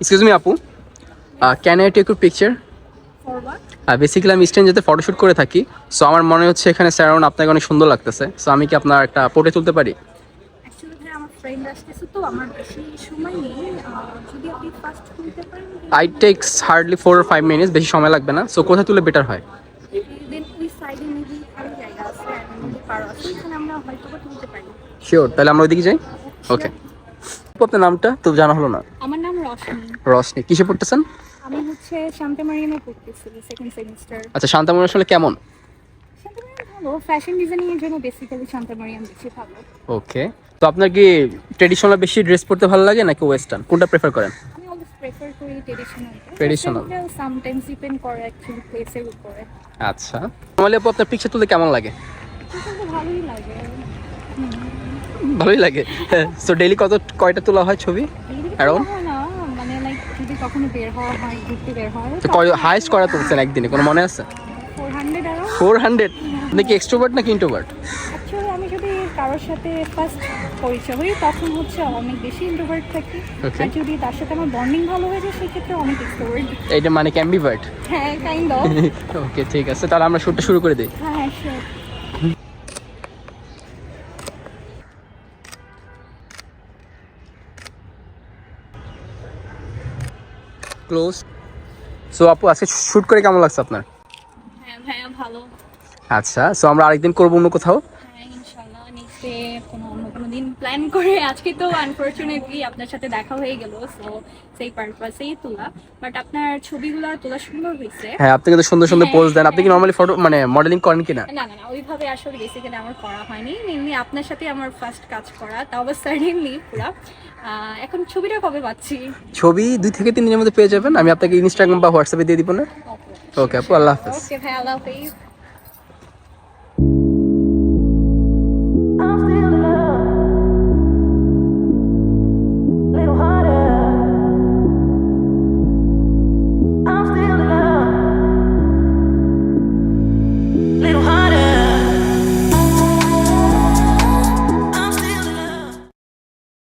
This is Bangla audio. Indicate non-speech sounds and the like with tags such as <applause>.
এক্সকিউজ মি আপু। Can I take your picture basically আমি স্ট্যান্ড যেতে ফটোশ্যুট করে থাকি সো আমার মনে হচ্ছে এখানে স্যারাউন্ড আপনাকে অনেক সুন্দর লাগতেছে সো আমি কি আপনার একটা পোটে তুলতে পারি? I takes hardly four five minutes বেশি সময় লাগবে না সো কোথায় তুলে বেটার হয়? শিওর তাহলে আমরা ওইদিকে যাই? ওকে আপনার নামটা? তো জানা হলো না। রশনি। কিসে পড়তেছেন? আমি হচ্ছে শান্তামারিয়ামে পড়তেছি সেকেন্ড সেমিস্টার আচ্ছা আসলে কেমন? ভালো ফ্যাশন ডিজাইনিং এর জন্য বেসিক্যালি শান্তামারিয়াম বেশি ভালো। ওকে তো আপনার কি ট্রেডিশনাল বেশি ড্রেস পরতে ভালো লাগে নাকি ওয়েস্টার্ন কোনটা প্রেফার করেন? আমি অলওয়েজ প্রেফার করি ট্রেডিশনাল Traditional. সামটাইমস ডিপেন্ড করে অ্যাকচুয়ালি প্লেসের উপরে। আচ্ছা। নর্মালি আপু আপনার পিকচার তুলতে কেমন লাগে? ভালোই লাগে। ভালোই লাগে। <laughs> সো ডেইলি কত কয়টা তোলা হয় ছবি? Around? হয় না মানে লাইক যদি কখনো বের হওয়া হয় ঘুরতে বের হয়। তো কয় হাইস্ট করা তুলছেন একদিনে? কোনো মনে আছে? আরও। আপনি কি এক্সট্রোভার্ট নাকি ইন্ট্রোভার্ট অ্যাকচুয়ালি আমি যদি কারোর সাথে ফার্স্ট পরিচয় হই তখন হচ্ছে অনেক বেশি ইন্ট্রোভার্ট থাকি. আর যদি তার সাথে আমার বন্ডিং ভালো হয়ে যায় সেক্ষেত্রে অনেক এক্সট্রোভার্ট এইটা মানে ক্যাম্বিভার্ট হ্যাঁ কাইন্ড অফ ওকে ঠিক আছে। তাহলে আমরা শুটটা শুরু করে দিই। হ্যাঁ হ্যাঁ ক্লোজ সো আপু আজকে শুট করে কেমন লাগছে আপনার? হ্যাঁ ভাইয়া ভালো। আচ্ছা সো আমরা আরেকদিন করব অন্য কোথাও। দিন প্ল্যান করে আজকে তো আনফর্চুনেটলি আপনার সাথে দেখা হয়ে গেল সো সেই পারপাসেই তোলা। বাট আপনার ছবিগুলো তোলা সুন্দর হয়েছে। হ্যাঁ আপনি কিন্তু সুন্দর সুন্দর হ্যাঁ, পোজ দেন। আপনি কি হ্যাঁ। নর্মালি ফটো মানে মডেলিং করেন কিনা? না না না ওইভাবে আসলে বেসিক্যালি আমার করা হয়নি। মেনলি আপনার সাথে আমার ফার্স্ট কাজ করা তাও আবার সাডেনলি পুরা। এখন ছবিটা কবে পাচ্ছি? ছবি দুই থেকে তিন দিনের মধ্যে পেয়ে যাবেন। আমি আপনাকে ইনস্টাগ্রাম বা হোয়াটসঅ্যাপে দিয়ে দিব না? ওকে আপু আল্লাহ হাফেজ। ওকে ভাই আল্লাহ হাফিজ।